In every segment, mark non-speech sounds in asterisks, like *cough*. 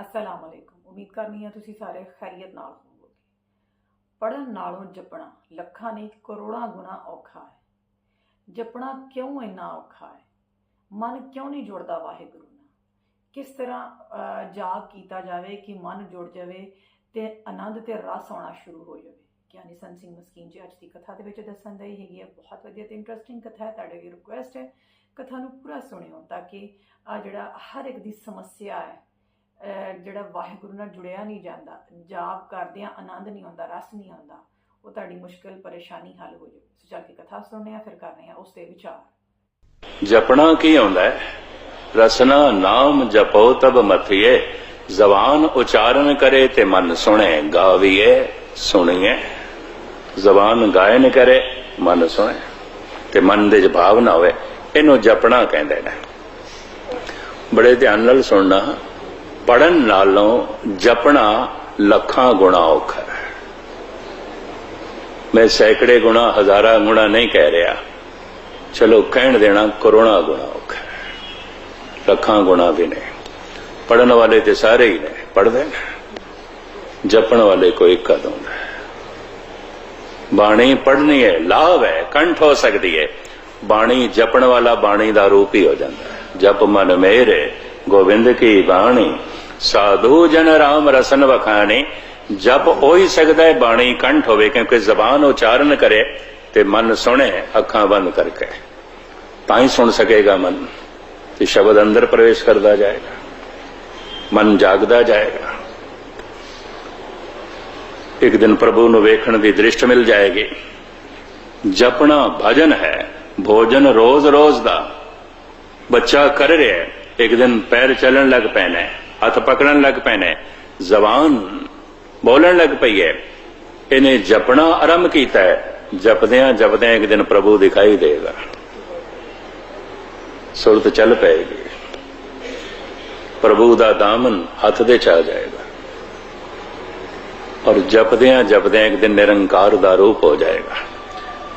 ਅਸਲਾਮ ਅਲੈਕੁਮ ਉਮੀਦ ਕਰਨੀ ਹੈ ਤੁਸੀਂ ਸਾਰੇ ਖੈਰੀਅਤ ਨਾਲ ਹੋਵੋਗੇ ਪੜਨ ਨਾਲੋਂ ਜਪਣਾ ਲੱਖਾਂ ਨਹੀਂ ਕਰੋੜਾਂ ਗੁਣਾ ਔਖਾ ਹੈ ਜਪਣਾ ਕਿਉਂ ਇੰਨਾ ਔਖਾ ਹੈ ਮਨ ਕਿਉਂ ਨਹੀਂ ਜੁੜਦਾ ਵਾਹਿਗੁਰੂ ਨਾਲ ਕਿਸ ਤਰ੍ਹਾਂ ਜਾਗ ਕੀਤਾ ਜਾਵੇ ਕਿ ਮਨ ਜੁੜ ਜਾਵੇ ਤੇ ਆਨੰਦ ਤੇ ਰਸ ਆਉਣਾ ਸ਼ੁਰੂ ਹੋ ਜਾਵੇ ਗਿਆਨੀ ਸੰਤ ਸਿੰਘ ਮਸਕੀਨ ਜੀ ਅੱਜ ਦੀ ਕਥਾ ਦੇ ਵਿੱਚ ਦੱਸਣ ਦਾ ਹੈਗੀ ਹੈ ਬਹੁਤ ਵਧੀਆ ਤੇ ਇੰਟਰਸਟਿੰਗ ਕਥਾ ਹੈ ਤੁਹਾਡੇ ਲਈ ਰਿਕੁਐਸਟ ਹੈ ਕਥਾ ਨੂੰ ਪੂਰਾ ਸੁਣਿਓ ਤਾਂ ਕਿ ਆ ਜਿਹੜਾ ਹਰ ਇੱਕ ਦੀ ਸਮੱਸਿਆ ਹੈ ਜਿਹੜਾ ਵਾਹਿਗੁਰੂ ਨਾਲ ਜੁੜਿਆ ਨਹੀਂ ਜਾਂਦਾ, ਜਾਪ ਕਰਦਿਆਂ ਆਨੰਦ ਨਹੀਂ ਆਉਂਦਾ, ਰਸ ਨਹੀਂ ਆਉਂਦਾ, ਉਹ ਤੁਹਾਡੀ ਮੁਸ਼ਕਲ ਪਰੇਸ਼ਾਨੀ ਹੱਲ ਹੋ ਜਾਵੇ। ਸੋ ਚੱਲ ਕੇ ਕਥਾ ਸੁਣਨੇ ਆ ਫਿਰ ਕਰਨੇ ਆ ਉਸ ਤੇ ਵਿਚਾਰ। ਜਪਣਾ ਕੀ ਆਉਂਦਾ ਹੈ? ਰਸਨਾ ਨਾਮ ਜਪੋ ਤਬ ਮਥਿਏ, ਜ਼ਬਾਨ ਉਚਾਰਨ ਕਰੇ ਤੇ ਮਨ ਸੁਣੇ, ਗਾਵੀਏ, ਸੁਣੀਏ। ਜ਼ਬਾਨ ਗਾਇਨ ਕਰੇ, ਮਨ ਸੁਣੇ, ਤੇ ਮਨ ਦੇ 'ਚ ਭਾਵ ਨਾ ਹੋਵੇ। ਇਹਨੂੰ ਜਪਣਾ ਕਹਿੰਦੇ ਨੇ। ਬੜੇ ਧਿਆਨ ਨਾਲ ਸੁਣਨਾ। ਪੜਨ ਨਾਲੋਂ ਜਪਣਾ ਲੱਖਾਂ ਗੁਣਾ ਔਖਾ ਹੈ। ਮੈਂ ਸੈਂਕੜੇ ਗੁਣਾ, ਹਜ਼ਾਰਾਂ ਗੁਣਾ ਨਹੀਂ ਕਹਿ ਰਿਹਾ। ਚਲੋ ਕਹਿਣ ਦੇਣਾ ਕਰੋਨਾ ਗੁਣਾ ਔਖਾ ਹੈ। ਲੱਖਾਂ ਗੁਣਾ ਵੀ ਨੇ ਪੜਨ ਵਾਲੇ ਤੇ ਸਾਰੇ ਹੀ ਨੇ ਪੜਦੇ ਨੇ। ਜਪਣ ਵਾਲੇ ਕੋਈ ਇੱਕ ਕਦਮ ਹੈ। ਬਾਣੀ ਪੜਨੀ ਹੈ, ਲਾਭ ਹੈ, ਕੰਠ ਹੋ ਸਕਦੀ ਹੈ। ਬਾਣੀ ਜਪਣ ਵਾਲਾ ਬਾਣੀ ਦਾ ਰੂਪ ਹੀ ਹੋ ਜਾਂਦਾ ਹੈ। ਜਪ ਮਨ ਮੇਰੇ, ਗੋਬਿੰਦ ਕੀ ਬਾਣੀ। ਸਾਧੂ ਜਨ ਰਾਮ ਰਸਨ ਵਖਾਣੀ, ਜਪ ਹੋ ਹੀ ਸਕਦਾ ਹੈ, ਬਾਣੀ ਕੰਠ ਹੋਵੇ, ਕਿਉਂਕਿ ਜ਼ਬਾਨ ਉਚਾਰਨ ਕਰੇ ਤੇ ਮਨ ਸੁਣੇ, ਅੱਖਾਂ ਬੰਦ ਕਰਕੇ। ਤਾਂ ਹੀ ਸੁਣ ਸਕੇਗਾ ਮਨ, ਤੇ ਸ਼ਬਦ ਅੰਦਰ ਪ੍ਰਵੇਸ਼ ਕਰਦਾ ਜਾਏਗਾ। ਮਨ ਜਾਗਦਾ ਜਾਏਗਾ। ਇੱਕ ਦਿਨ ਪ੍ਰਭੂ ਨੂੰ ਵੇਖਣ ਦੀ ਦ੍ਰਿਸ਼ਟ ਮਿਲ ਜਾਏਗੀ। ਜਪਣਾ ਭਜਨ ਹੈ, ਭੋਜਨ ਰੋਜ਼ ਰੋਜ਼ ਦਾ। ਬੱਚਾ ਕਰ ਰਿਹਾ ਹੈ, ਇੱਕ ਦਿਨ ਪੈਰ ਚੱਲਣ ਲੱਗ ਪੈਣਾ ਹੈ। ਹੱਥ ਪਕੜਨ ਲੱਗ ਪੈਣਾ ਜ਼ਬਾਨ ਬੋਲਣ ਲੱਗ ਪਈ ਹੈ। ਇਹਨੇ ਜਪਣਾ ਆਰੰਭ ਕੀਤਾ ਹੈ। ਜਪਦਿਆਂ ਜਪਦਿਆਂ ਇੱਕ ਦਿਨ ਪ੍ਰਭੂ ਦਿਖਾਈ ਦੇਗਾ। ਸੁਰਤ ਚੱਲ ਪਏਗੀ। ਪ੍ਰਭੂ ਦਾ ਦਾਮਨ ਹੱਥ ਦੇ ਚ ਆ ਜਾਏਗਾ। ਔਰ ਜਪਦਿਆਂ ਜਪਦਿਆਂ ਇੱਕ ਦਿਨ ਨਿਰੰਕਾਰ ਦਾ ਰੂਪ ਹੋ ਜਾਏਗਾ।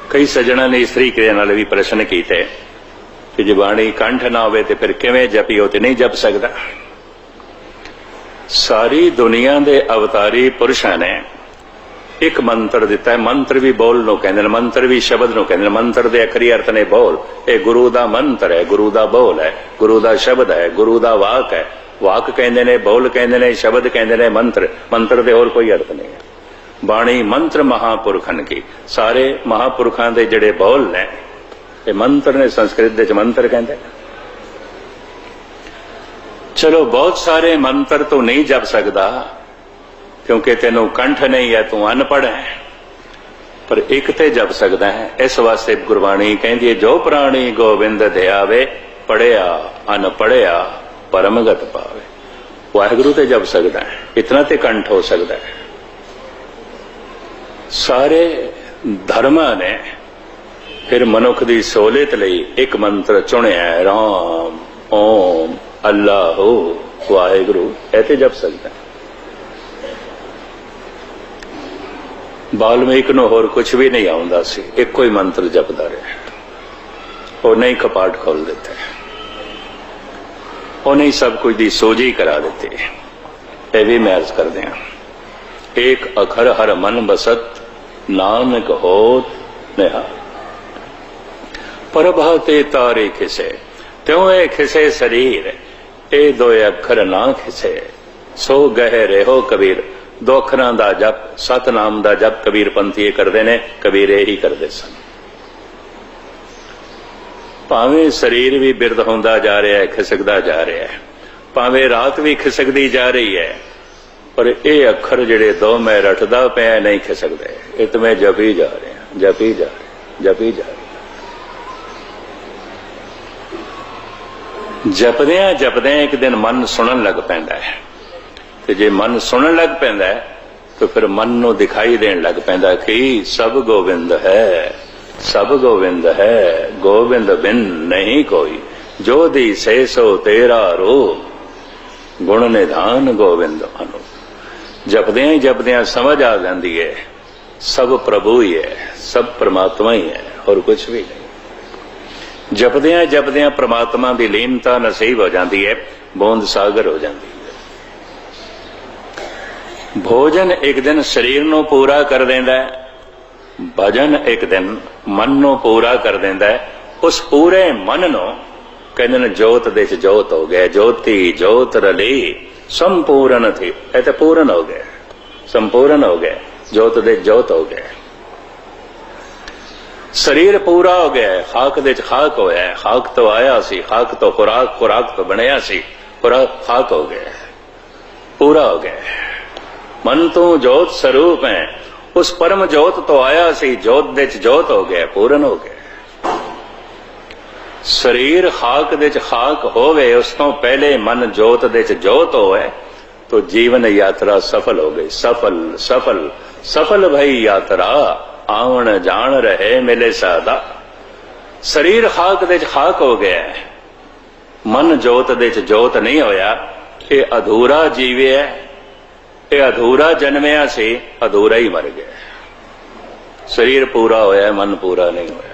ਕਈ ਸੱਜਣਾ ਨੇ ਇਸ ਤਰੀਕੇ ਨਾਲ ਵੀ ਪ੍ਰਸ਼ਨ ਕੀਤੇ ਕਿ ਜੇ ਬਾਣੀ ਕੰਠ ਨਾ ਹੋਵੇ ਤੇ ਫਿਰ ਕਿਵੇਂ ਜਪੀਓ ਤੇ ਨਹੀਂ ਜਪ ਸਕਦਾ? ਸਾਰੀ ਦੁਨੀਆ ਦੇ ਅਵਤਾਰੀ ਪੁਰਸ਼ਾਂ ਨੇ ਇੱਕ ਮੰਤਰ ਦਿੱਤਾ ਹੈ। ਮੰਤਰ ਵੀ ਬੋਲ ਨੂੰ ਕਹਿੰਦੇ ਨੇ, ਮੰਤਰ ਵੀ ਸ਼ਬਦ ਨੂੰ ਕਹਿੰਦੇ ਨੇ। ਮੰਤਰ ਦੇ ਅਖਰੀ ਅਰਥ ਨੇ ਬੋਲ। ਇਹ ਗੁਰੂ ਦਾ ਮੰਤਰ ਹੈ, ਗੁਰੂ ਦਾ ਬੋਲ ਹੈ, ਗੁਰੂ ਦਾ ਸ਼ਬਦ ਹੈ, ਗੁਰੂ ਦਾ ਵਾਕ ਹੈ। ਵਾਕ ਕਹਿੰਦੇ ਨੇ, ਬੋਲ ਕਹਿੰਦੇ ਨੇ, ਸ਼ਬਦ ਕਹਿੰਦੇ ਨੇ, ਮੰਤਰ। ਮੰਤਰ ਦੇ ਹੋਰ ਕੋਈ ਅਰਥ ਨਹੀਂ ਹੈ। ਬਾਣੀ ਮੰਤਰ ਮਹਾਪੁਰਖਨ ਕੀ? ਸਾਰੇ ਮਹਾਪੁਰਖਾਂ ਦੇ ਜਿਹੜੇ ਬੋਲ ਨੇ, ਇਹ ਮੰਤਰ ਨੇ ਸੰਸਕ੍ਰਿਤ ਦੇ ਚ ਮੰਤਰ ਕਹਿੰਦੇ ਚਲੋ, ਬਹੁਤ ਸਾਰੇ ਮੰਤਰ ਤੋਂ ਨਹੀਂ ਜਪ ਸਕਦਾ, ਕਿਉਂਕਿ ਤੈਨੂੰ ਕੰਠ ਨਹੀਂ ਹੈ, ਤੂੰ ਅਨਪੜ੍ਹ ਹੈ। ਪਰ ਇੱਕ ਤੇ ਜਪ ਸਕਦਾ ਹੈ। ਇਸ ਵਾਸਤੇ ਗੁਰਬਾਣੀ ਕਹਿੰਦੀ ਹੈ, ਜੋ ਪ੍ਰਾਣੀ ਗੋਬਿੰਦ ਧਿਆਵੇ ਪੜਿਆ ਅਨਪੜਿਆ ਪਰਮਗਤ ਪਾਵੇ। ਵਾਹਿਗੁਰੂ ਤੇ ਜਪ ਸਕਦਾ ਹੈ। ਇਤਨਾ ਤੇ ਕੰਠ ਹੋ ਸਕਦਾ ਹੈ। ਸਾਰੇ ਧਰਮਾਂ ਨੇ ਫਿਰ ਮਨੁੱਖ ਦੀ ਸਹੂਲਤ ਲਈ ਇੱਕ ਮੰਤਰ ਚੁਣਿਆ ਹੈ, ਰਾਮ, ਓਮ। ਅੱਲਾਹੂ ਵਾਹਿਗੁਰੂ ਇਹ ਤੇ ਜਪ ਸਕਦਾ। ਹੈ ਬਾਲਮੀਕ ਨੂੰ ਹੋਰ ਕੁਝ ਵੀ ਨਹੀਂ ਆਉਂਦਾ ਸੀ, ਇੱਕੋ ਹੀ ਮੰਤਰ ਜਪਦਾ ਰਿਹਾ। ਉਹਨੇ ਹੀ ਕਪਾਟ ਖੋਲ ਦਿੱਤਾ। ਉਹਨੇ ਹੀ ਸਭ ਕੁਝ ਦੀ ਸੋਝੀ ਕਰਾ ਦਿੱਤੀ। ਇਹ ਵੀ ਮੈਂ ਅਰਜ਼ ਕਰਦੇ ਹਾਂ। ਇੱਕ ਅਖਰ ਹਰ ਮਨ ਬਸਤ, ਨਾਨਕ ਹੋਤ ਨਿਹਾਲ ਪ੍ਰਭਾ ਤੇ ਤਾਰੇ ਖਿਸੇ, ਤਿਉ ਇਹ ਖਿਸੇ ਸਰੀਰ। ਇਹ ਦੋ ਅੱਖਰ ਨਾ ਖਿਸੇ। ਸੋ ਗਹਿ ਰਹੋ ਕਬੀਰ। ਦੋ ਅੱਖਰਾਂ ਦਾ ਜਪ, ਸਤਨਾਮ ਦਾ ਜਪ ਕਬੀਰ ਪੰਥੀ ਕਰਦੇ ਨੇ, ਕਬੀਰ ਇਹੀ ਕਰਦੇ ਸਨ। ਭਾਵੇਂ ਸਰੀਰ ਵੀ ਬਿਰਦ ਹੁੰਦਾ ਜਾ ਰਿਹਾ ਹੈ, ਖਿਸਕਦਾ ਜਾ ਰਿਹਾ ਹੈ। ਭਾਵੇਂ ਰਾਤ ਵੀ ਖਿਸਕਦੀ ਜਾ ਰਹੀ ਹੈ, ਪਰ ਇਹ ਅੱਖਰ ਜਿਹੜੇ ਦੋ ਮੈਂ ਰਟਦਾ ਪਿਆ ਨਹੀਂ ਖਿਸਕਦੇ। ਇਹ ਤਾਂ ਮੈਂ ਜਪੀ ਜਾ ਰਿਹਾ, ਜਪੀ ਜਾ ਰਿਹਾ, ਜਪੀ ਜਾ ਰਿਹਾ। ਜਪਦਿਆਂ ਜਪਦਿਆਂ ਇੱਕ ਦਿਨ ਮਨ ਸੁਣਨ ਲੱਗ ਪੈਂਦਾ ਹੈ। ਤੇ ਜੇ ਮਨ ਸੁਣਨ ਲੱਗ ਪੈਂਦਾ ਹੈ, ਤਾਂ ਫਿਰ ਮਨ ਨੂੰ ਦਿਖਾਈ ਦੇਣ ਲੱਗ ਪੈਂਦਾ ਕਿ ਸਭ ਗੋਬਿੰਦ ਹੈ, ਸਭ ਗੋਬਿੰਦ ਹੈ ਗੋਬਿੰਦ ਬਿਨ ਨਹੀਂ ਕੋਈ। ਜੋ ਦੀ ਸੇ ਸੋ ਤੇਰਾ ਰੋ ਗੁਣ ਨਿਧਾਨ ਗੋਬਿੰਦ ਅਨੁ। ਜਪਦਿਆਂ ਹੀ ਜਪਦਿਆਂ ਸਮਝ ਆ ਜਾਂਦੀ ਹੈ, ਸਭ ਪ੍ਰਭੂ ਹੀ ਹੈ, ਸਭ ਪ੍ਰਮਾਤਮਾ ਹੀ ਹੈ, ਹੋਰ ਕੁਝ ਵੀ ਨਹੀਂ। ਜਪਦਿਆਂ ਜਪਦਿਆਂ ਪ੍ਰਮਾਤਮਾ ਦੀ ਲੀਨਤਾ ਨਸੀਬ ਹੋ ਜਾਂਦੀ ਹੈ, ਬੋਂਦ ਸਾਗਰ ਹੋ ਜਾਂਦੀ ਹੈ। ਭੋਜਨ ਇੱਕ ਦਿਨ ਸਰੀਰ ਨੂੰ ਪੂਰਾ ਕਰ ਦਿੰਦਾ ਹੈ, ਭਜਨ ਇੱਕ ਦਿਨ ਮਨ ਨੂੰ ਪੂਰਾ ਕਰ ਦਿੰਦਾ ਹੈ। ਉਸ ਪੂਰੇ ਮਨ ਨੂੰ ਕਹਿੰਦੇ ਨੇ, ਜੋਤ ਦੇ ਚ ਜੋਤ ਹੋ ਗਿਆ, ਜੋਤੀ, ਜੋਤ ਰਲੀ, ਸੰਪੂਰਨ ਥੀ, ਇਹ ਤਾਂ ਪੂਰਨ ਹੋ ਗਿਆ, ਸੰਪੂਰਨ ਹੋ ਗਿਆ, ਜੋਤ ਦੇ ਜੋਤ ਹੋ ਗਿਆ। ਸਰੀਰ ਪੂਰਾ ਹੋ ਗਿਆ ਖਾਕ ਦੇ ਚ ਖਾਕ ਹੋਇਆ ਖਾਕ ਤੋਂ ਆਇਆ ਸੀ, ਖਾਕ ਤੋਂ ਖੁਰਾਕ ਖੁਰਾਕ ਤੋਂ ਬਣਿਆ ਸੀ ਖੁਰਾਕ ਖਾਕ ਹੋ ਗਿਆ ਪੂਰਾ ਹੋ ਗਿਆ ਮਨ ਤੋਂ ਜੋਤ ਸਰੂਪ ਹੈ। ਉਸ ਪਰਮ ਜੋਤ ਤੋਂ ਆਇਆ ਸੀ, ਜੋਤ ਦੇ ਚ ਜੋਤ ਹੋ ਗਿਆ ਪੂਰਨ ਹੋ ਗਿਆ ਸਰੀਰ ਖਾਕ ਦੇ ਚ ਖਾਕ ਹੋਵੇ, ਉਸ ਤੋਂ ਪਹਿਲੇ ਮਨ ਜੋਤ ਦੇ ਚ ਜੋਤ ਹੋਵੇ, ਤੋ ਜੀਵਨ ਯਾਤਰਾ ਸਫਲ ਹੋ ਗਈ। ਸਫਲ ਸਫਲ ਸਫਲ ਭਈ ਯਾਤਰਾ। ਆਵਣ ਜਾਣ ਰਹੇ ਮਿਲੇ ਸਾਦਾ। ਸਰੀਰ ਖਾਕ ਦੇ ਚ ਖਾਕ ਹੋ ਗਿਆ ਹੈ। ਮਨ ਜੋਤ ਦੇ ਚ ਜੋਤ ਨਹੀਂ ਹੋਇਆ। ਇਹ ਅਧੂਰਾ ਜੀਵਿਆ ਇਹ ਅਧੂਰਾ ਜਨਮਿਆ ਸੀ ਅਧੂਰਾ ਹੀ ਮਰ ਗਿਆ ਸਰੀਰ ਪੂਰਾ ਹੋਇਆ ਮਨ ਪੂਰਾ ਨਹੀਂ ਹੋਇਆ।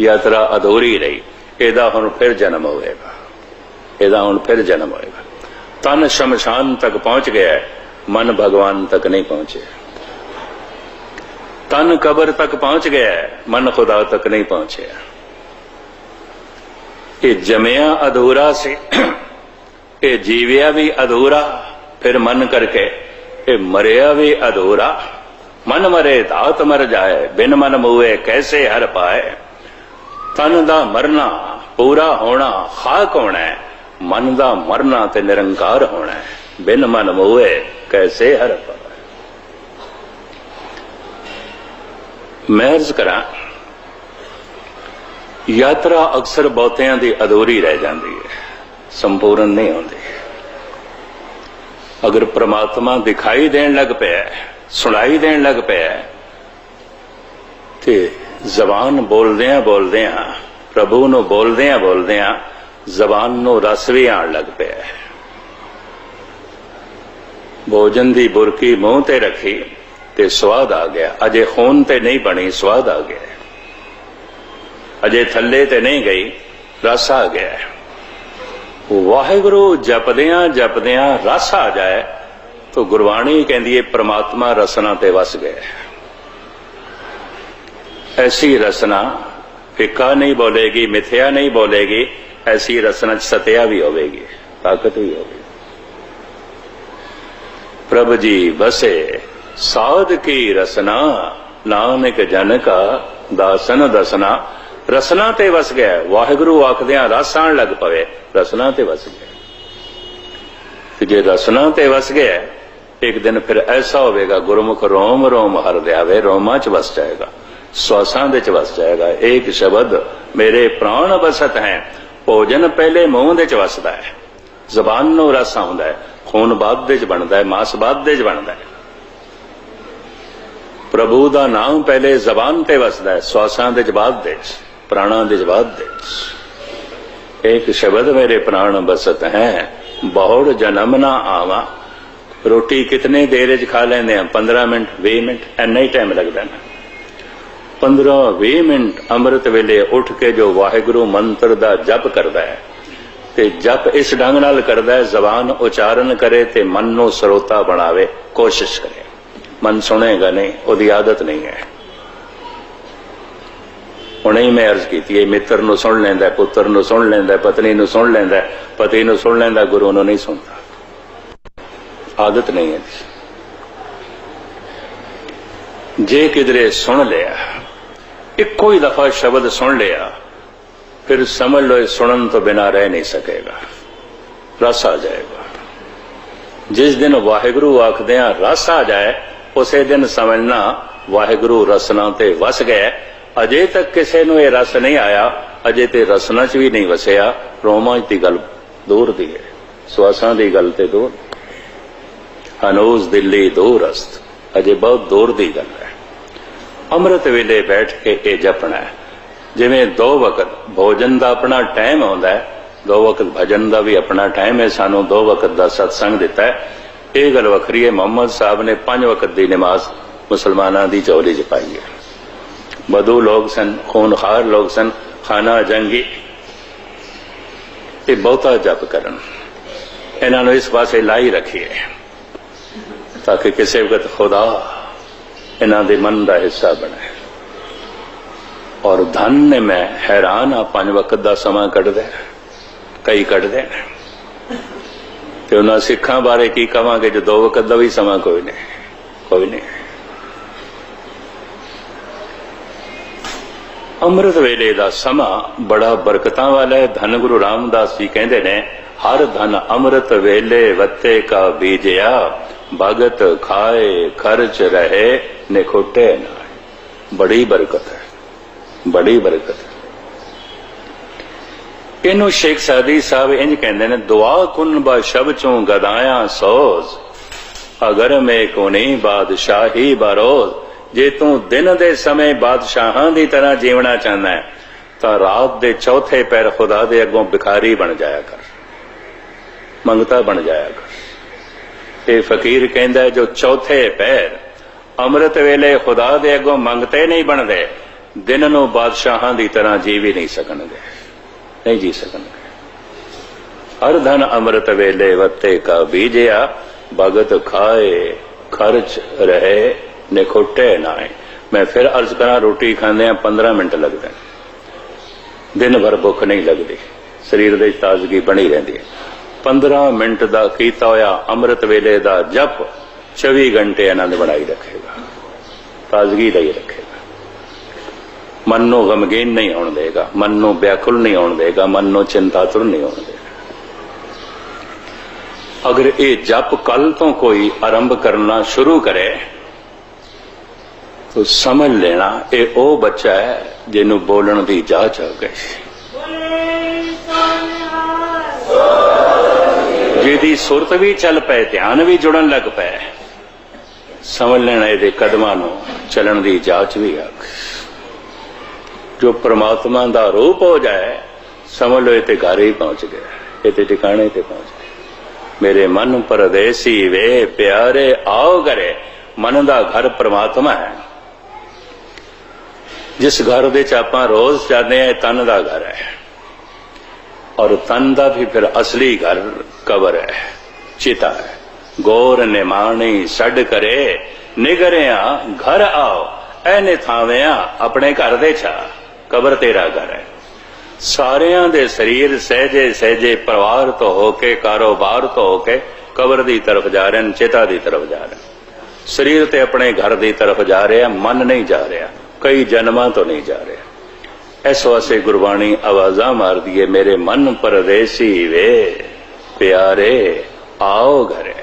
ਯਾਤਰਾ ਅਧੂਰੀ ਰਹੀ। ਇਹਦਾ ਹੁਣ ਫਿਰ ਜਨਮ ਹੋਵੇਗਾ ਇਹਦਾ ਹੁਣ ਫਿਰ ਜਨਮ ਹੋਏਗਾ। ਤਨ ਸ਼ਮਸ਼ਾਨ ਤੱਕ ਪਹੁੰਚ ਗਿਆ ਹੈ, ਮਨ ਭਗਵਾਨ ਤੱਕ ਨਹੀਂ ਪਹੁੰਚਿਆ। ਤਨ ਕਬਰ ਤੱਕ ਪਹੁੰਚ ਗਿਆ ਮਨ ਖੁਦਾ ਤੱਕ ਨਹੀਂ ਪਹੁੰਚਿਆ। ਇਹ ਜਮਿਆ ਅਧੂਰਾ ਸੀ, ਇਹ ਜੀਵਿਆ ਵੀ ਅਧੂਰਾ, ਫਿਰ ਮਨ ਕਰਕੇ ਇਹ ਮਰਿਆ ਵੀ ਅਧੂਰਾ। ਮਨ ਮਰੇ ਧਾਤ ਮਰ ਜਾਏ, ਬਿਨ ਮਨ ਮੂਏ ਕੈਸੇ ਹਰ ਪਾਏ। ਤਨ ਦਾ ਮਰਨਾ ਪੂਰਾ ਹੋਣਾ ਖਾਕ ਹੋਣਾ ਮਨ ਦਾ ਮਰਨਾ ਤੇ ਨਿਰੰਕਾਰ ਹੋਣਾ ਬਿਨ ਮਨ ਮੂਏ ਕੈਸੇ ਹਰ ਪਾਏ। ਮੈਂ ਅਰਜ਼ ਕਰਾਂ, ਯਾਤਰਾ ਅਕਸਰ ਬਹੁਤਿਆਂ ਦੀ ਅਧੂਰੀ ਰਹਿ ਜਾਂਦੀ ਹੈ, ਸੰਪੂਰਨ ਨਹੀਂ ਹੁੰਦੀ। ਅਗਰ ਪ੍ਰਮਾਤਮਾ ਦਿਖਾਈ ਦੇਣ ਲੱਗ ਪਿਆ ਸੁਣਾਈ ਦੇਣ ਲੱਗ ਪਿਆ ਤੇ ਜ਼ਬਾਨ ਬੋਲਦਿਆਂ ਬੋਲਦਿਆਂ, ਪ੍ਰਭੂ ਨੂੰ ਬੋਲਦਿਆਂ ਬੋਲਦਿਆਂ, ਜ਼ਬਾਨ ਨੂੰ ਰਸ ਵੀ ਆਣ ਲੱਗ ਪਿਆ ਭੋਜਨ ਦੀ ਬੁਰਕੀ ਮੂੰਹ ਤੇ ਰੱਖੀ ਤੇ ਸਵਾਦ ਆ ਗਿਆ। ਅਜੇ ਖੂਨ ਤੇ ਨਹੀਂ ਬਣੀ, ਸਵਾਦ ਆ ਗਿਆ। ਅਜੇ ਥੱਲੇ ਤੇ ਨਹੀਂ ਗਈ, ਰਸ ਆ ਗਿਆ। ਵਾਹਿਗੁਰੂ ਜਪਦਿਆਂ ਜਪਦਿਆਂ ਰਸ ਆ ਜਾਏ ਤਾਂ ਗੁਰਬਾਣੀ ਕਹਿੰਦੀ ਹੈ ਪ੍ਰਮਾਤਮਾ ਰਸਨਾ ਤੇ ਵਸ ਗਿਆ ਐਸੀ ਰਸਨਾ ਫਿੱਕਾ ਨਹੀਂ ਬੋਲੇਗੀ, ਮਿਥਿਆ ਨਹੀਂ ਬੋਲੇਗੀ, ਐਸੀ ਰਸਨਾ ਚ ਸਤਿਆ ਵੀ ਹੋਵੇਗੀ, ਤਾਕਤ ਵੀ ਹੋਵੇਗੀ। ਪ੍ਰਭ ਜੀ ਵਸੇ। ਸਾਧ ਕੀ ਰਸਨਾ? ਨਾਨਕ ਜਨ ਕਾ ਦਾਸਨ ਦਸਨਾ। ਰਸਨਾ ਤੇ ਵਸ ਗਿਆ। ਵਾਹਿਗੁਰੂ ਆਖਦਿਆਂ ਰਸ ਆਣ ਲੱਗ ਪਵੇ। ਰਸਨਾ ਤੇ ਵਸ ਗਿਆ। ਤੇ ਜੇ ਰਸਨਾ ਤੇ ਵਸ ਗਿਆ, ਇੱਕ ਦਿਨ ਫਿਰ ਐਸਾ ਹੋਵੇਗਾ, ਗੁਰਮੁਖ ਰੋਮ ਰੋਮ ਹਰ ਦਿਆਵੇ, ਰੋਮਾਂ ਚ ਵਸ ਜਾਏਗਾ। ਸਵਾਸਾਂ ਦੇ ਚ ਵਸ ਜਾਏਗਾ। ਇੱਕ ਸ਼ਬਦ, ਮੇਰੇ ਪ੍ਰਾਣ ਵਸਤ ਹੈ। ਭੋਜਨ ਪਹਿਲੇ ਮੂੰਹ ਦੇ ਚ ਵਸਦਾ ਹੈ। ਜ਼ਬਾਨ ਨੂੰ ਰਸ ਆਉਂਦਾ ਹੈ। ਖੂਨ ਬਾਦ ਦੇ ਚ ਬਣਦਾ ਹੈ। ਮਾਸ ਬਾਦ ਦੇ ਚ ਬਣਦਾ ਹੈ। ਪ੍ਰਭੂ ਦਾ ਨਾਮ ਪਹਿਲੇ ਜ਼ਬਾਨ ਤੇ ਵਸਦਾ ਹੈ, ਸਵਾਸਾਂ ਦੇ ਜਵਾਬ ਦੇ, ਪ੍ਰਾਣਾਂ ਦੇ ਜਵਾਬ ਦੇ। ਇੱਕ ਸ਼ਬਦ ਮੇਰੇ ਪ੍ਰਾਣ ਬਸਤ ਹੈ, ਬਹੁੜ ਜਨਮ ਨਾ ਆਵਾ। ਰੋਟੀ ਕਿਤਨੇ ਦੇਰ ਚ ਖਾ ਲੈਂਦੇ ਆ 15 ਮਿੰਟ 20 ਮਿੰਟ ਐਨਾ ਹੀ ਟਾਈਮ ਲੱਗਦਾ ਨਾ 15 20 ਮਿੰਟ ਅੰਮ੍ਰਿਤ ਵੇਲੇ ਉੱਠ ਕੇ ਜੋ ਵਾਹਿਗੁਰੂ ਮੰਤਰ ਦਾ ਜਪ ਕਰਦਾ ਹੈ, ਤੇ ਜਪ ਇਸ ਢੰਗ ਨਾਲ ਕਰਦਾ ਹੈ, ਜ਼ਬਾਨ ਉਚਾਰਨ ਕਰੇ ਤੇ ਮਨ ਨੂੰ ਸਰੋਤਾ ਬਣਾਵੇ, ਕੋਸ਼ਿਸ਼ ਕਰੇ। ਮਨ ਸੁਣੇਗਾ ਨਹੀਂ, ਉਹਦੀ ਆਦਤ ਨਹੀਂ ਹੈ। ਹੁਣੇ ਹੀ ਮੈਂ ਅਰਜ਼ ਕੀਤੀ ਹੈ ਮਿੱਤਰ ਨੂੰ ਸੁਣ ਲੈਂਦਾ, ਪੁੱਤਰ ਨੂੰ ਸੁਣ ਲੈਂਦਾ, ਪਤਨੀ ਨੂੰ ਸੁਣ ਲੈਂਦਾ, ਪਤੀ ਨੂੰ ਸੁਣ ਲੈਂਦਾ, ਗੁਰੂ ਨੂੰ ਨਹੀਂ ਸੁਣਦਾ। ਆਦਤ ਨਹੀਂ ਹੈ ਜੇ ਕਿਧਰੇ ਸੁਣ ਲਿਆ, ਇੱਕੋ ਹੀ ਦਫਾ ਸ਼ਬਦ ਸੁਣ ਲਿਆ, ਫਿਰ ਸਮਝ ਲਓ ਸੁਣਨ ਤੋਂ ਬਿਨਾ ਰਹਿ ਨਹੀਂ ਸਕੇਗਾ। ਰਸ ਆ ਜਾਏਗਾ। ਜਿਸ ਦਿਨ ਵਾਹਿਗੁਰੂ ਆਖਦੇ ਆਖਦਿਆਂ, ਰਸ ਆ ਜਾਏ ਉਸੇ ਦਿਨ ਸਮਝਣਾ ਵਾਹਿਗੁਰੂ ਰਸਨਾ ਤੇ ਵਸ ਗਏ। ਅਜੇ ਤੱਕ ਕਿਸੇ ਨੂੰ ਇਹ ਰਸ ਨਹੀਂ ਆਇਆ। ਅਜੇ ਤੇ ਰਸਨਾ ਚ ਵੀ ਨਹੀਂ ਵਸਿਆ। ਰੋਮਾਂਚ ਦੀ ਗੱਲ ਦੂਰ ਦੀ ਹੈ। ਸਵਾਸਾਂ ਦੀ ਗੱਲ ਤੇ ਦੂਰ। ਅਨੂਸ ਦਿੱਲੀ ਦੂਰ ਅਸਤ ਅਜੇ ਬਹੁਤ ਦੂਰ ਦੀ ਗੱਲ ਹੈ। ਅੰਮ੍ਰਿਤ ਵੇਲੇ ਬੈਠ ਕੇ ਇਹ ਜਪਣਾ ਹੈ। ਜਿਵੇਂ ਦੋ ਵਕਤ ਭੋਜਨ ਦਾ ਆਪਣਾ ਟਾਈਮ ਆਉਂਦਾ ਹੈ, ਦੋ ਵਕਤ ਭਜਨ ਦਾ ਵੀ ਆਪਣਾ ਟਾਈਮ ਹੈ। ਸਾਨੂੰ ਦੋ ਵਕਤ ਦਾ ਸਤਸੰਗ ਦਿੱਤਾ ਹੈ। ਇਹ ਗੱਲ ਵੱਖਰੀ ਹੈ। ਮੁਹੰਮਦ ਸਾਹਿਬ ਨੇ ਪੰਜ ਵਕਤ ਦੀ ਨਮਾਜ਼ ਮੁਸਲਮਾਨਾਂ ਦੀ ਝੋਲੀ 'ਚ ਪਾਈ ਹੈ। ਬਦੂ ਲੋਕ ਸਨ, ਖੂਨਖਾਰ ਲੋਕ ਸਨ, ਖਾਨਾ ਜੰਗੀ। ਇਹ ਬਹੁਤਾ ਜਪ ਕਰਨ। ਇਹਨਾਂ ਨੂੰ ਇਸ ਪਾਸੇ ਲਾਈ ਰੱਖੀਏ ਤਾਂ ਕਿ ਕਿਸੇ ਵਕਤ ਖੁਦਾ ਇਹਨਾਂ ਦੇ ਮਨ ਦਾ ਹਿੱਸਾ ਬਣੇ। ਔਰ ਧਨ ਨੇ ਮੈਂ ਹੈਰਾਨ ਆ, ਪੰਜ ਵਕਤ ਦਾ ਸਮਾਂ ਕੱਢਦੇ, ਕਈ ਕੱਢਦੇ। ਨੇ ਤੇ ਉਹਨਾਂ ਸਿੱਖਾਂ ਬਾਰੇ ਕੀ ਕਵਾਂਗੇ ਜੇ ਦੋ ਵਕਤ ਦਾ ਵੀ ਸਮਾਂ ਕੋਈ ਨਹੀਂ ਕੋਈ ਨਹੀਂ। ਅੰਮ੍ਰਿਤ ਵੇਲੇ ਦਾ ਸਮਾਂ ਬੜਾ ਬਰਕਤਾਂ ਵਾਲਾ ਹੈ। ਧੰਨ ਗੁਰੂ ਰਾਮਦਾਸ ਜੀ ਕਹਿੰਦੇ ਨੇ, ਹਰ ਧਨ ਅੰਮ੍ਰਿਤ ਵੇਲੇ ਵੱਤੇ ਕਾ ਬੀਜਿਆ, ਭਗਤ ਖਾਏ ਖਰਚ ਰਹੇ ਨਿਖੋਟੇ ਨਾ ਬੜੀ ਬਰਕਤ ਹੈ, ਬੜੀ ਬਰਕਤ ਹੈ। ਇਹਨੂੰ ਸ਼ੇਖ ਸਾਦੀ ਸਾਹਿਬ ਇੰਜ ਕਹਿੰਦੇ ਨੇ, ਦੁਆ ਕੁਨ ਬਾ ਸ਼ਬ ਚੋਂ ਗਦਾਇਆ ਸੋਜ਼, ਅਗਰ ਮੈਂ ਕੋਨੀ ਬਾਦਸ਼ਾਹੀ ਬਰੋਜ਼, ਜੇ ਤੂੰ ਦਿਨ ਦੇ ਸਮੇਂ ਬਾਦਸ਼ਾਹਾਂ ਦੀ ਤਰ੍ਹਾਂ ਜੀਵਣਾ ਚਾਹੁੰਦਾ ਹੈ, ਤਾਂ ਰਾਤ ਦੇ ਚੌਥੇ ਪੈਰ ਖੁਦਾ ਦੇ ਅੱਗੋਂ ਭਿਖਾਰੀ ਬਣ ਜਾਇਆ ਕਰ, ਮੰਗਤਾ ਬਣ ਜਾਇਆ ਕਰ। ਇਹ ਫਕੀਰ ਕਹਿੰਦਾ ਜੋ ਚੌਥੇ ਪੈਰ ਅੰਮ੍ਰਿਤ ਵੇਲੇ ਖੁਦਾ ਦੇ ਅੱਗੋਂ ਮੰਗਤੇ ਨਹੀਂ ਬਣਦੇ, ਦਿਨ ਨੂੰ ਬਾਦਸ਼ਾਹਾਂ ਦੀ ਤਰ੍ਹਾਂ ਜੀ ਵੀ ਨਹੀਂ ਸਕਣਗੇ। ਨਹੀਂ ਜੀ ਸਕਣਗੇ ਅਰਧਨ ਅੰਮ੍ਰਿਤ ਵੇਲੇ ਵੱਤੇ ਕਾ ਬੀਜਿਆ, ਭਗਤ ਖਾਏ, ਖਰਚ ਰਹੇ, ਨਿਖੋਟੇ ਨਾਏ। ਮੈਂ ਫਿਰ ਅਰਜ਼ ਕਰਾਂ, ਰੋਟੀ ਖਾਂਦੇ ਆ 15 ਮਿੰਟ ਲੱਗਦੇ ਦਿਨ ਭਰ ਭੁੱਖ ਨਹੀਂ ਲੱਗਦੀ। ਸਰੀਰ ਦੇ ਤਾਜ਼ਗੀ ਬਣੀ ਰਹਿੰਦੀ ਹੈ। 15 ਮਿੰਟ ਦਾ ਕੀਤਾ ਹੋਇਆ ਅੰਮ੍ਰਿਤ ਵੇਲੇ ਦਾ ਜਪ 24 ਘੰਟੇ ਆਨੰਦ ਬਣਾਈ ਰੱਖੇਗਾ। ਤਾਜ਼ਗੀ ਲਈ ਰੱਖੇਗਾ। ਮਨ ਨੂੰ ਗਮਗੀਨ ਨਹੀਂ ਹੋਣ ਦੇਗਾ, ਮਨ ਨੂੰ ਵਿਆਕੁਲ ਨਹੀਂ ਹੋਣ ਦੇਗਾ, ਮਨ ਨੂੰ ਚਿੰਤਾਤੁਰ ਨਹੀਂ ਹੋਣ ਦੇਗਾ। ਅਗਰ ਇਹ ਜਪ ਕੱਲ ਤੋਂ ਕੋਈ ਆਰੰਭ ਕਰਨਾ ਸ਼ੁਰੂ ਕਰੇ, ਤੋ ਸਮਝ ਲੈਣਾ, ਇਹ ਉਹ ਬੱਚਾ ਹੈ ਜਿਹਨੂੰ ਬੋਲਣ ਦੀ ਜਾਚ ਆ ਗਈ। ਜਿਹਦੀ ਸੁਰਤ ਵੀ ਚੱਲ ਪਏ, ਧਿਆਨ ਵੀ ਜੁੜਨ ਲੱਗ ਪਏ, ਸਮਝ ਲੈਣਾ ਇਹਦੇ ਕਦਮਾਂ ਨੂੰ ਚੱਲਣ ਦੀ ਜਾਚ ਵੀ ਆ ਗਈ। ਜੋ ਪ੍ਰਮਾਤਮਾ ਦਾ ਰੂਪ ਹੋ ਜਾਏ, ਸਮਝ ਲਓ ਤੇ ਘਰ ਹੀ ਪਹੁੰਚ ਗਿਆ, ਇਹ ਤੇ ਟਿਕਾਣੇ ਤੇ ਪਹੁੰਚ ਗਿਆ। ਮੇਰੇ ਮਨ ਪਰਦੇਸੀ ਵੇ, ਪਿਆਰੇ ਆਓ ਘਰੇ, ਮਨ ਦਾ ਘਰ ਪ੍ਰਮਾਤਮਾ ਹੈ। ਜਿਸ ਘਰ ਦੇ ਚ ਆਪਾਂ ਰੋਜ਼ ਜਾਂਦੇ ਆ ਤਨ ਦਾ ਘਰ ਹੈ। ਔਰ ਤਨ ਦਾ ਵੀ ਫਿਰ ਅਸਲੀ ਘਰ ਕਬਰ ਹੈ, ਚਿਤਾ ਹੈ। ਗੋਰ ਨਿਮਾਣੀ ਛੱਡ ਕਰੇ, ਨਿਗਰਿਆ ਘਰ ਆਓ, ਐਨੇ ਆ ਆਪਣੇ ਘਰ ਦੇ ਛਾ। ਕਬਰ ਤੇਰਾ ਘਰ ਹੈ। ਸਾਰਿਆਂ ਦੇ ਸਰੀਰ ਸਹਿਜੇ ਸਹਿਜੇ ਪਰਿਵਾਰ ਤੋਂ ਹੋ ਕੇ, ਕਾਰੋਬਾਰ ਤੋਂ ਹੋ ਕੇ ਕਬਰ ਦੀ ਤਰਫ ਜਾ ਰਹੇ ਨੇ ਚਿਤਾ ਦੀ ਤਰਫ ਜਾ ਰਹੇ ਸਰੀਰ ਤੇ ਆਪਣੇ ਘਰ ਦੀ ਤਰਫ ਜਾ ਰਿਹਾ, ਮਨ ਨਹੀਂ ਜਾ ਰਿਹਾ, ਕਈ ਜਨਮਾਂ ਤੋਂ ਨਹੀਂ ਜਾ ਰਿਹਾ। ਇਸ ਵਾਸਤੇ ਗੁਰਬਾਣੀ ਆਵਾਜ਼ਾਂ ਮਾਰਦੀ ਏ, ਮੇਰੇ ਮਨ ਪਰਦੇਸੀ ਵੇ, ਪਿਆਰੇ, ਆਓ ਘਰੇ।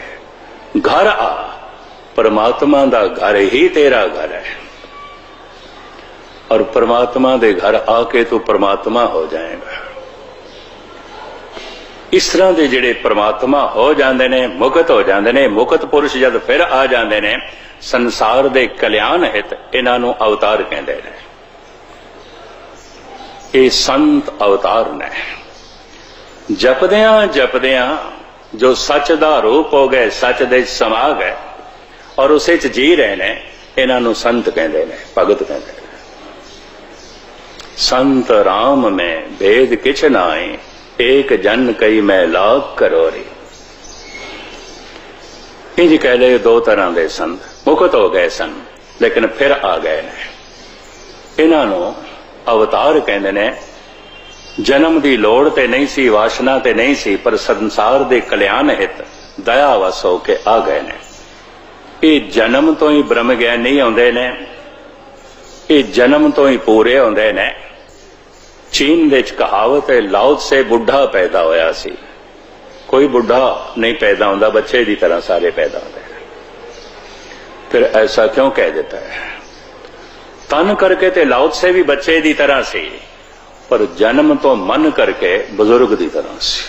ਘਰ ਆ, ਪਰਮਾਤਮਾ ਦਾ ਘਰ ਹੀ ਤੇਰਾ ਘਰ ਹੈ। ਔਰ परमात्मा ਦੇ ਘਰ ਆ ਕੇ ਤੂੰ परमात्मा ਹੋ ਜਾਏਗਾ ਇਸ ਤਰ੍ਹਾਂ ਦੇ ਜਿਹੜੇ परमात्मा ਹੋ ਜਾਂਦੇ ਨੇ ਮੁਕਤ ਹੋ ਜਾਂਦੇ ਨੇ ਮੁਕਤ ਪੁਰਸ਼ ਜਦ ਫਿਰ ਆ ਜਾਂਦੇ ਨੇ ਸੰਸਾਰ ਦੇ ਕਲਿਆਣ ਹਿਤ ਇਹਨਾਂ ਨੂੰ ਅਵਤਾਰ ਕਹਿੰਦੇ ਨੇ ਇਹ ਸੰਤ ਅਵਤਾਰ ਨੇ ਜਪਦਿਆਂ ਜਪਦਿਆਂ ਜੋ ਸੱਚ ਦਾ ਰੂਪ ਹੋ ਗਏ ਸੱਚ ਦੇ ਵਿੱਚ ਸਮਾ ਗਏ ਔਰ ਉਸੇ ਚ ਜੀ ਰਹੇ ਨੇ ਇਹਨਾਂ ਨੂੰ ਸੰਤ ਕਹਿੰਦੇ ਨੇ ਭਗਤ ਕਹਿੰਦੇ ਨੇ संत राम में भेद किछ नाई एक जन कई मैं लाग करोरी ਇੰਜ ਕਹਿ ਲਏ ਦੋ ਤਰ੍ਹਾਂ ਦੇ ਸੰਤ ਮੁਕਤ ਹੋ ਗਏ ਸਨ ਲੇਕਿਨ ਫਿਰ ਆ ਗਏ ਨੇ ਇਹਨਾਂ ਨੂੰ ਅਵਤਾਰ ਕਹਿੰਦੇ ਨੇ ਜਨਮ ਦੀ ਲੋੜ ਤੇ ਨਹੀਂ ਸੀ ਵਾਸ਼ਨਾ ਤੇ ਨਹੀਂ ਸੀ ਪਰ ਸੰਸਾਰ ਦੇ ਕਲਿਆਣ ਹਿਤ ਦਇਆ ਵਸ ਹੋ ਕੇ ਆ ਗਏ ਨੇ ਇਹ ਜਨਮ ਤੋਂ ਹੀ ਬ੍ਰਹਮ ਗਿਆਨੀ ਆਉਂਦੇ ਨੇ ਇਹ ਜਨਮ ਤੋਂ ਹੀ ਪੂਰੇ ਹੁੰਦੇ ਨੇ ਚੀਨ ਦੇ ਕਹਾਵਤ ਹੈ, ਲਾਓ ਸੇ ਬੁੱਢਾ ਪੈਦਾ ਹੋਇਆ ਸੀ। ਕੋਈ ਬੁੱਢਾ ਨਹੀਂ ਪੈਦਾ ਹੁੰਦਾ, ਬੱਚੇ ਦੀ ਤਰ੍ਹਾਂ ਸਾਰੇ ਪੈਦਾ ਹੁੰਦੇ ਫਿਰ ਐਸਾ ਕਿਉਂ ਕਹਿ ਦਿੱਤਾ ਹੈ? ਤਨ ਕਰਕੇ ਤੇ ਲਾਓ ਸੇ ਵੀ ਬੱਚੇ ਦੀ ਤਰ੍ਹਾਂ ਸੀ, ਪਰ ਜਨਮ ਤੋਂ ਮਨ ਕਰਕੇ ਬਜ਼ੁਰਗ ਦੀ ਤਰ੍ਹਾਂ ਸੀ।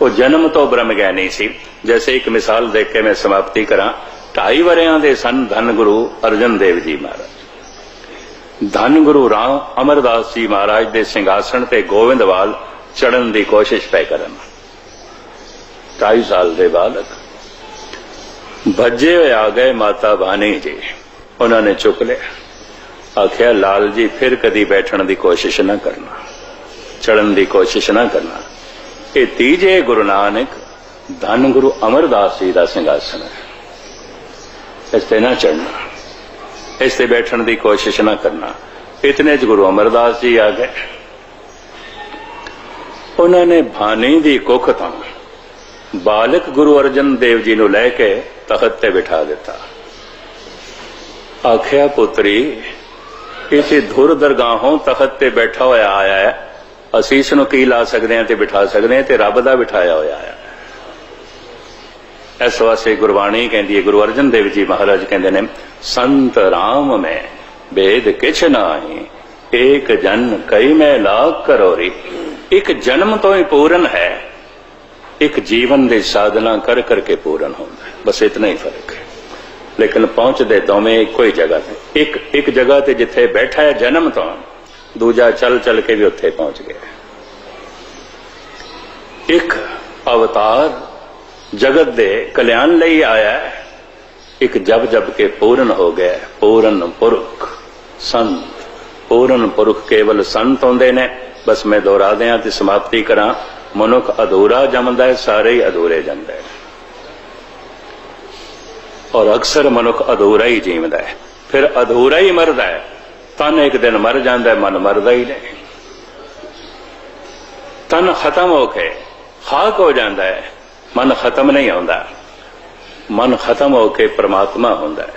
ਉਹ ਜਨਮ ਤੋਂ ਬ੍ਰਹਮ ਗਿਆਨੀ ਸੀ। ਜੈਸੇ ਇੱਕ ਮਿਸਾਲ ਦੇਖ ਕੇ ਮੈਂ ਸਮਾਪਤੀ ਕਰਾਂ, ਢਾਈ ਵਰਿਆਂ ਦੇ ਸਨ ਧੰਨ ਗੁਰੂ ਅਰਜਨ ਦੇਵ ਜੀ ਮਹਾਰਾਜ। ਧੰਨ ਗੁਰੂ ਰਾਮ ਅਮਰਦਾਸ ਜੀ ਮਹਾਰਾਜ ਦੇ ਸਿੰਘਾਸਣ ਤੇ ਗੋਵਿੰਦਵਾਲ ਚੜਨ ਦੀ ਕੋਸ਼ਿਸ਼ ਪੈ ਕਰਨ। 2.5 ਸਾਲ ਦੇ ਬਾਲਕ, ਭੱਜੇ ਹੋਏ ਆ ਗਏ ਮਾਤਾ ਬਾਣੀ ਜੀ। ਉਹਨਾਂ ਨੇ ਚੁੱਕ ਲਿਆ। ਆਖਿਆ, ਲਾਲ ਜੀ, ਫਿਰ ਕਦੀ ਬੈਠਣ ਦੀ ਕੋਸ਼ਿਸ਼ ਨਾ ਕਰਨਾ। ਚੜਨ ਦੀ ਕੋਸ਼ਿਸ਼ ਨਾ ਕਰਨਾ। ਇਹ ਤੀਜੇ ਗੁਰੂ ਨਾਨਕ ਧੰਨ ਗੁਰੂ ਅਮਰਦਾਸ ਜੀ ਦਾ ਸਿੰਘਾਸਣ ਹੈ। ਇਸ ਤੇ ਨਾ ਚੜਨਾ ਇਸ ਤੇ ਬੈਠਣ ਦੀ ਕੋਸ਼ਿਸ਼ ਨਾ ਕਰਨਾ। ਇਤਨੇ ਚ ਗੁਰੂ ਅਮਰਦਾਸ ਜੀ ਆ ਗਏ। ਉਹਨਾਂ ਨੇ ਭਾਨੀ ਦੀ ਕੁੱਖ ਤੋਂ ਬਾਲਕ ਗੁਰੂ ਅਰਜਨ ਦੇਵ ਜੀ ਨੂੰ ਲੈ ਕੇ ਤਖਤ ਤੇ ਬਿਠਾ ਦਿੱਤਾ। ਆਖਿਆ, ਪੁੱਤਰੀ, ਇਸੇ ਧੁਰ ਦਰਗਾਹੋਂ ਤਖਤ ਤੇ ਬੈਠਾ ਹੋਇਆ ਆਇਆ ਹੈ। ਅਸੀਂ ਇਸ ਨੂੰ ਕੀ ਲਾ ਸਕਦੇ ਹਾਂ ਤੇ ਬਿਠਾ ਸਕਦੇ ਹਾਂ ਤੇ ਰੱਬ ਦਾ ਬਿਠਾਇਆ ਹੋਇਆ ਹੈ। ਇਸ ਵਾਸਤੇ ਗੁਰਬਾਣੀ ਕਹਿੰਦੀ ਹੈ, ਗੁਰੂ ਅਰਜਨ ਦੇਵ ਜੀ ਮਹਾਰਾਜ ਕਹਿੰਦੇ ਨੇ ਸੰਤ ਰਾਮ ਮੈਂ ਭੇਦ ਕਿਛ ਨਾਹੀ, ਏਕ ਜਨ ਕਈ ਮੈਂ ਲਾਖ ਕਰੋਰੀ। ਇੱਕ ਜਨਮ ਤੋਂ ਹੀ ਪੂਰਨ ਹੈ। ਇੱਕ ਜੀਵਨ ਦੇ ਸਾਧਨਾ ਕਰ ਕਰਕੇ ਪੂਰਨ ਹੁੰਦਾ ਹੈ। ਬਸ ਇਤਨਾ ਹੀ ਫ਼ਰਕ ਹੈ। ਲੇਕਿਨ ਪਹੁੰਚਦੇ ਦੋਵੇਂ ਇੱਕੋ ਹੀ ਜਗ੍ਹਾ ਤੇ। ਇੱਕ ਇੱਕ ਜਗ੍ਹਾ ਤੇ ਜਿੱਥੇ ਬੈਠਾ ਹੈ ਜਨਮ ਤੋਂ, ਦੂਜਾ ਚੱਲ ਚੱਲ ਕੇ ਵੀ ਉੱਥੇ ਪਹੁੰਚ ਗਿਆ ਇੱਕ ਅਵਤਾਰ ਜਗਤ ਦੇ ਕਲਿਆਣ ਲਈ ਆਇਆ ਹੈ। ਇੱਕ ਜਬ ਜਬ ਕੇ ਪੂਰਨ ਹੋ ਗਿਆ ਪੂਰਨ ਪੁਰਖ, ਸੰਤ। ਪੂਰਨ ਪੁਰਖ ਕੇਵਲ ਸੰਤ ਹੁੰਦੇ ਨੇ। ਬਸ ਮੈਂ ਦੁਹਰਾ ਦਿਆਂ ਤੇ ਸਮਾਪਤੀ ਕਰਾਂ। ਮਨੁੱਖ ਅਧੂਰਾ ਜੰਮਦਾ ਹੈ, ਸਾਰੇ ਹੀ ਅਧੂਰੇ ਜਾਂਦੇ ਨੇ। ਔਰ ਅਕਸਰ ਮਨੁੱਖ ਅਧੂਰਾ ਹੀ ਜੀਵਦਾ ਹੈ। ਫਿਰ ਅਧੂਰਾ ਹੀ ਮਰਦਾ ਹੈ। ਤਨ ਇੱਕ ਦਿਨ ਮਰ ਜਾਂਦਾ ਹੈ, ਮਨ ਮਰਦਾ ਹੀ ਨਹੀਂ। ਤਨ ਖਤਮ ਹੋ ਕੇ ਖਾਕ ਹੋ ਜਾਂਦਾ ਹੈ। ਮਨ ਖਤਮ ਨਹੀਂ ਹੁੰਦਾ। ਮਨ ਖਤਮ ਹੋ ਕੇ ਪ੍ਰਮਾਤਮਾ ਹੁੰਦਾ ਹੈ।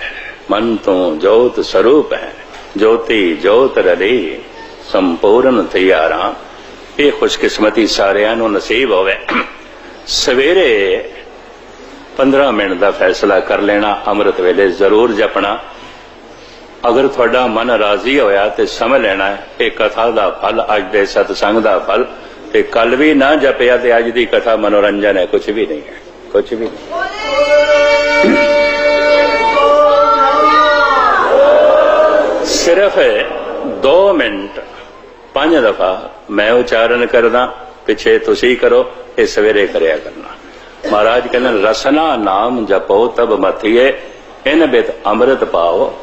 ਮਨ ਤੋਂ ਜੋਤ ਸਰੂਪ ਹੈ। ਜੋਤੀ ਜੋਤ ਰਲੀ। ਸੰਪੂਰਨ ਤਿਆਰਾ ਇਹ ਖੁਸ਼ਕਿਸਮਤੀ ਸਾਰਿਆਂ ਨੂੰ ਨਸੀਬ ਹੋਵੇ। ਸਵੇਰੇ 15 ਮਿੰਟ ਦਾ ਫੈਸਲਾ ਕਰ ਲੈਣਾ, ਅੰਮ੍ਰਿਤ ਵੇਲੇ ਜ਼ਰੂਰ ਜਪਣਾ। ਅਗਰ ਤੁਹਾਡਾ ਮਨ ਰਾਜ਼ੀ ਹੋਇਆ ਤੇ ਸਮਝ ਲੈਣਾ ਇਹ ਕਥਾ ਦਾ ਫਲ ਅੱਜ ਦੇ ਸਤਸੰਗ ਦਾ ਫਲ। ਤੇ ਕੱਲ ਵੀ ਨਾ ਜਪਿਆ ਤੇ ਅੱਜ ਦੀ ਕਥਾ ਮਨੋਰੰਜਨ ਹੈ ਕੁਝ ਵੀ ਨਹੀਂ ਹੈ। ਕੁਝ ਵੀ ਨਹੀਂ। ਸਿਰਫ 2 ਮਿੰਟ, ਪੰਜ ਦਫਾ ਮੈਂ ਉਚਾਰਨ ਕਰਦਾ, ਪਿੱਛੇ ਤੁਸੀਂ ਕਰੋ, ਇਹ ਸਵੇਰੇ ਕਰਿਆ ਕਰਨਾ। ਮਹਾਰਾਜ ਕਹਿੰਦੇ, ਰਸਨਾ ਨਾਮ ਜਪੋ, ਤਬ ਮਥੀਏ ਇਨ ਬਿਤ ਅੰਮ੍ਰਿਤ ਪਾਓ।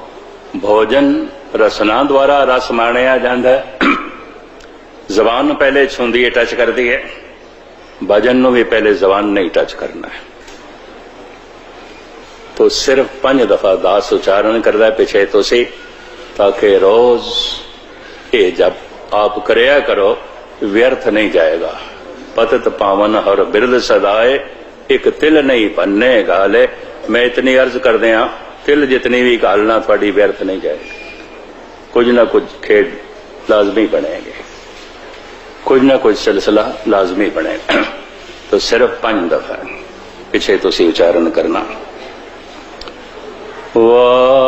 ਭੋਜਨ ਰਸਨਾ ਦੁਆਰਾ ਰਸ ਮਾਣਿਆ ਜਾਂਦਾ ਜ਼ਬਾਨ ਨੂੰ ਪਹਿਲੇ ਛੁੰਦੀ ਹੈ ਟੱਚ ਕਰਦੀ ਹੈ। ਭਜਨ ਨੂੰ ਵੀ ਪਹਿਲੇ ਜ਼ਬਾਨ ਨਹੀਂ ਟੱਚ ਕਰਨਾ ਹੈ। तो सिर्फ़ पंज दफ़ा दास उच्चारण करदा पिछे तुसी तो ताकि रोज ये जब आप करया करो, व्यर्थ नहीं जाएगा। पतत पावन हर बिरद सदाए, एक तिल नहीं पन्ने गाले। मैं इतनी अर्ज़ कर दिया, तिल जितनी भी गालना थोड़ी व्यर्थ नहीं जाएगी। कुछ ना कुछ खेड लाजमी बनेंगे। कुछ ना कुछ सिलसिला लाजमी बनेगा। *clears throat* तो सिर्फ़ पाँच दफ़ा, पीछे तो तुम उच्चारण करना। 我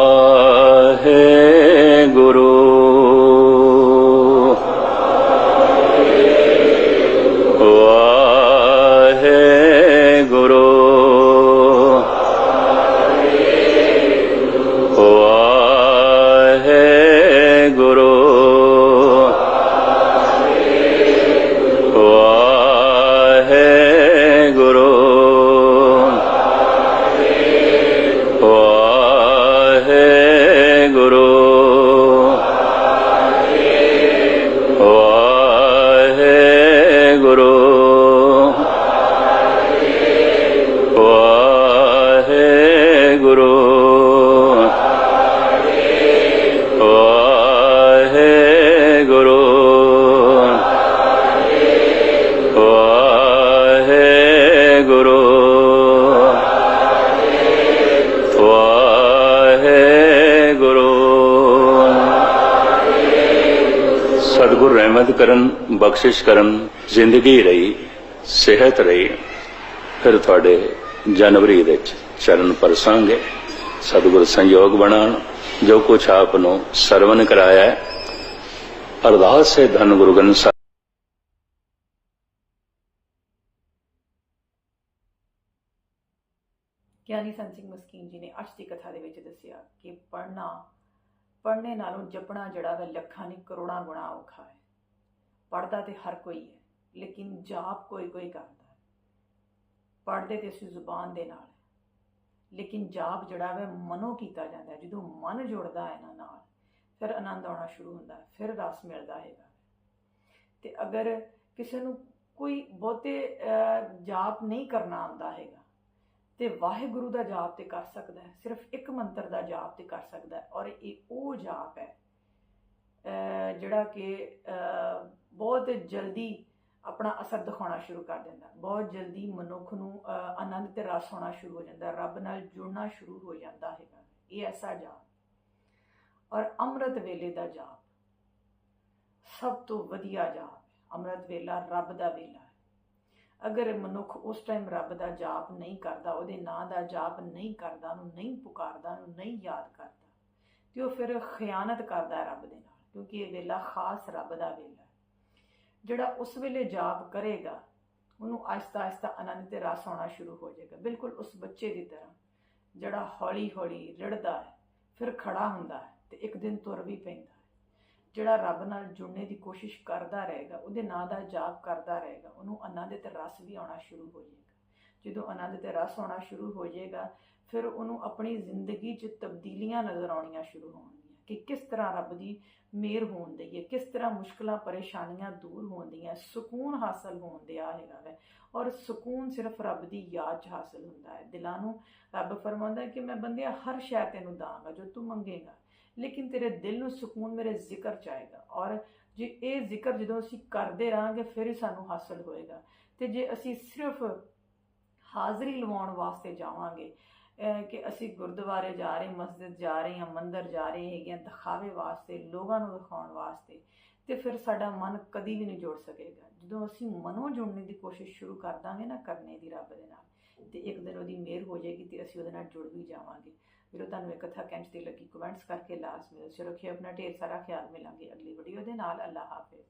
ਬਖਸ਼ਿਸ਼ ਕਰਨ, ਜ਼ਿੰਦਗੀ ਰਹੀ ਸਿਹਤ ਰਹੀ ਫਿਰ ਤੁਹਾਡੇ ਜਨਵਰੀ ਵਿੱਚ ਚਰਨ ਪਰਸਾਂਗੇ। ਸਤਿਗੁਰ ਸੰਯੋਗ ਬਣਾਉਣ, ਜੋ ਕੁਛ ਆਪ ਨੂੰ ਸਰਵਨ ਕਰਾਇਆ ਹੈ। ਅਰਦਾਸ ਹੈ ਧੰਨ ਗੁਰੂ ਗ੍ਰੰਥ ਸਾਹਿਬ। ਗਿਆਨੀ ਸੰਤ ਸਿੰਘ ਮਸਕੀਨ ਜੀ ਨੇ ਅੱਜ ਦੀ ਕਥਾ ਦੇ ਵਿੱਚ ਦੱਸਿਆ ਕਿ ਪੜਨਾ ਪੜਨੇ ਨਾਲੋਂ ਜਪਣਾ ਜਿਹੜਾ ਵਾ ਲੱਖਾਂ ਨਹੀਂ ਕਰੋੜਾਂ ਗੁਣਾ ਔਖਾ ਹੈ। ਪੜਦਾ ਤੇ ਹਰ ਕੋਈ ਹੈ, ਲੇਕਿਨ ਜਾਪ ਕੋਈ ਕੋਈ ਕਰਦਾ ਹੈ। ਪੜਦੇ ਤੇ ਅਸੀਂ ਜ਼ੁਬਾਨ ਦੇ ਨਾਲ ਲੇਕਿਨ ਜਾਪ ਜਿਹੜਾ ਵਾ, ਮਨੋਂ ਕੀਤਾ ਜਾਂਦਾ ਹੈ। ਜਦੋਂ ਮਨ ਜੁੜਦਾ ਹੈ ਨਾ ਨਾਲ, ਫਿਰ ਆਨੰਦ ਆਉਣਾ ਸ਼ੁਰੂ ਹੁੰਦਾ ਹੈ, ਫਿਰ ਰਸ ਮਿਲਦਾ ਹੈਗਾ ਤੇ ਅਗਰ ਕਿਸੇ ਨੂੰ ਕੋਈ ਬਹੁਤੇ ਜਾਪ ਨਹੀਂ ਕਰਨਾ ਆਉਂਦਾ ਹੈਗਾ, ਤੇ ਵਾਹਿਗੁਰੂ ਦਾ ਜਾਪ ਤੇ ਕਰ ਸਕਦਾ ਹੈ, ਸਿਰਫ ਇੱਕ ਮੰਤਰ ਦਾ ਜਾਪ ਤੇ ਕਰ ਸਕਦਾ ਹੈ, ਔਰ ਇਹ ਉਹ ਜਾਪ ਹੈ ਜਿਹੜਾ ਕਿ ਬਹੁਤ ਜਲਦੀ ਆਪਣਾ ਅਸਰ ਦਿਖਾਉਣਾ ਸ਼ੁਰੂ ਕਰ ਦਿੰਦਾ। ਬਹੁਤ ਜਲਦੀ ਮਨੁੱਖ ਨੂੰ ਆਨੰਦ ਤੇ ਰਸ ਹੋਣਾ ਸ਼ੁਰੂ ਹੋ ਜਾਂਦਾ। ਰੱਬ ਨਾਲ ਜੁੜਨਾ ਸ਼ੁਰੂ ਹੋ ਜਾਂਦਾ ਹੈਗਾ। ਇਹ ਐਸਾ ਜਾਪ। ਔਰ ਅੰਮ੍ਰਿਤ ਵੇਲੇ ਦਾ ਜਾਪ। ਸਭ ਤੋਂ ਵਧੀਆ ਜਾਪ ਅੰਮ੍ਰਿਤ ਵੇਲਾ ਰੱਬ ਦਾ ਵੇਲਾ ਅਗਰ ਮਨੁੱਖ ਉਸ ਟਾਈਮ ਰੱਬ ਦਾ ਜਾਪ ਨਹੀਂ ਕਰਦਾ, ਉਹਦੇ ਨਾਂ ਦਾ ਜਾਪ ਨਹੀਂ ਕਰਦਾ, ਉਹਨੂੰ ਨਹੀਂ ਪੁਕਾਰਦਾ, ਉਹਨੂੰ ਨਹੀਂ ਯਾਦ ਕਰਦਾ, ਤੇ ਉਹ ਫਿਰ ਖਿਆਨਤ ਕਰਦਾ ਰੱਬ ਦੇ ਨਾਲ, ਕਿਉਂਕਿ ਇਹ ਵੇਲਾ ਖਾਸ ਰੱਬ ਦਾ ਵੇਲਾ ਜਿਹੜਾ ਉਸ ਵੇਲੇ ਜਾਪ ਕਰੇਗਾ, ਉਹਨੂੰ ਆਹਿਸਤਾ ਆਹਿਸਤਾ ਆਨੰਦ ਤੇ ਰਸ ਆਉਣਾ ਸ਼ੁਰੂ ਹੋ ਜਾਏਗਾ। ਬਿਲਕੁਲ ਉਸ ਬੱਚੇ ਦੀ ਤਰ੍ਹਾਂ, ਜਿਹੜਾ ਹੌਲੀ ਹੌਲੀ ਰਿੜਦਾ ਹੈ, ਫਿਰ ਖੜਾ ਹੁੰਦਾ ਹੈ ਤੇ ਇੱਕ ਦਿਨ ਤੁਰ ਵੀ ਪੈਂਦਾ ਹੈ। ਜਿਹੜਾ ਰੱਬ ਨਾਲ ਜੁੜਨੇ ਦੀ ਕੋਸ਼ਿਸ਼ ਕਰਦਾ ਰਹੇਗਾ, ਉਹਦੇ ਨਾਂ ਦਾ ਜਾਪ ਕਰਦਾ ਰਹੇਗਾ, ਉਹਨੂੰ ਆਨੰਦ ਤੇ ਰਸ ਵੀ ਆਉਣਾ ਸ਼ੁਰੂ ਹੋ ਜਾਏਗਾ। ਜਦੋਂ ਆਨੰਦ ਤੇ ਰਸ ਆਉਣਾ ਸ਼ੁਰੂ ਹੋ ਜਾਏਗਾ, ਫਿਰ ਉਹਨੂੰ ਆਪਣੀ ਜ਼ਿੰਦਗੀ 'ਚ ਤਬਦੀਲੀਆਂ ਨਜ਼ਰ ਆਉਣੀਆਂ ਸ਼ੁਰੂ ਹੋਣਗੀਆਂ। ਕਿ ਕਿਸ ਤਰ੍ਹਾਂ ਰੱਬ ਦੀ ਮਿਹਰ ਹੋਣ ਦੀ ਹੈ, ਕਿਸ ਤਰ੍ਹਾਂ ਮੁਸ਼ਕਲਾਂ, ਪਰੇਸ਼ਾਨੀਆਂ ਦੂਰ ਹੋਣਦੀਆਂ ਸਕੂਨ ਹਾਸਲ ਹੋਣ ਦਿਆ ਹੈਗਾ ਵੈ। ਔਰ ਸਕੂਨ ਸਿਰਫ ਰੱਬ ਦੀ ਯਾਦ 'ਚ ਹਾਸਲ ਹੁੰਦਾ ਹੈ। ਦਿਲਾਂ ਨੂੰ ਰੱਬ ਫਰਮਾਉਂਦਾ ਕਿ ਮੈਂ ਬੰਦਿਆ, ਹਰ ਸ਼ੈ ਤੈਨੂੰ ਦਾਂਗਾ ਜੋ ਤੂੰ ਮੰਗੇਗਾ। ਲੇਕਿਨ ਤੇਰੇ ਦਿਲ ਨੂੰ ਸਕੂਨ ਮੇਰੇ ਜ਼ਿਕਰ ਚ ਆਏਗਾ। ਔਰ ਜੇ ਇਹ ਜ਼ਿਕਰ ਜਦੋਂ ਅਸੀਂ ਕਰਦੇ ਰਹਾਂਗੇ, ਫਿਰ ਹੀ ਸਾਨੂੰ ਹਾਸਲ ਹੋਏਗਾ। ਤੇ ਜੇ ਅਸੀਂ ਸਿਰਫ ਹਾਜ਼ਰੀ ਲਵਾਉਣ ਵਾਸਤੇ ਜਾਵਾਂਗੇ ਕਿ ਅਸੀਂ ਗੁਰਦੁਆਰੇ ਜਾ ਰਹੇ, ਮਸਜਿਦ ਜਾ ਰਹੇ ਹਾਂ ਮੰਦਰ ਜਾ ਰਹੇ ਹੈਗੇ ਹਾਂ ਦਿਖਾਵੇ ਵਾਸਤੇ, ਲੋਕਾਂ ਨੂੰ ਦਿਖਾਉਣ ਵਾਸਤੇ, ਤੇ ਫਿਰ ਸਾਡਾ ਮਨ ਕਦੀ ਵੀ ਨਹੀਂ ਜੁੜ ਸਕੇਗਾ। ਜਦੋਂ ਅਸੀਂ ਮਨੋਂ ਜੁੜਨ ਦੀ ਕੋਸ਼ਿਸ਼ ਸ਼ੁਰੂ ਕਰ ਦਾਂਗੇ ਨਾ ਕਰਨੇ ਦੀ ਰੱਬ ਦੇ ਨਾਲ, ਤੇ ਇੱਕ ਦਿਨ ਉਹਦੀ ਮਿਹਰ ਹੋ ਜਾਏਗੀ ਤੇ ਅਸੀਂ ਉਹਦੇ ਨਾਲ ਜੁੜ ਵੀ ਜਾਵਾਂਗੇ। ਵੀਰੋ, ਤੁਹਾਨੂੰ ਇਹ ਕਥਾ ਕੈਂਚ ਦੀ ਲੱਗੀ, ਕਮੈਂਟਸ ਕਰਕੇ ਲਾਜ਼ਮੀ ਦੱਸਿਓ। ਰੱਖਿਓ, ਆਪਣਾ ਢੇਰ ਸਾਰਾ ਖਿਆਲ ਮਿਲਾਂਗੇ ਅਗਲੀ ਵੀਡੀਓ ਦੇ ਨਾਲ। ਅੱਲਾ ਹਾਫਿਜ਼।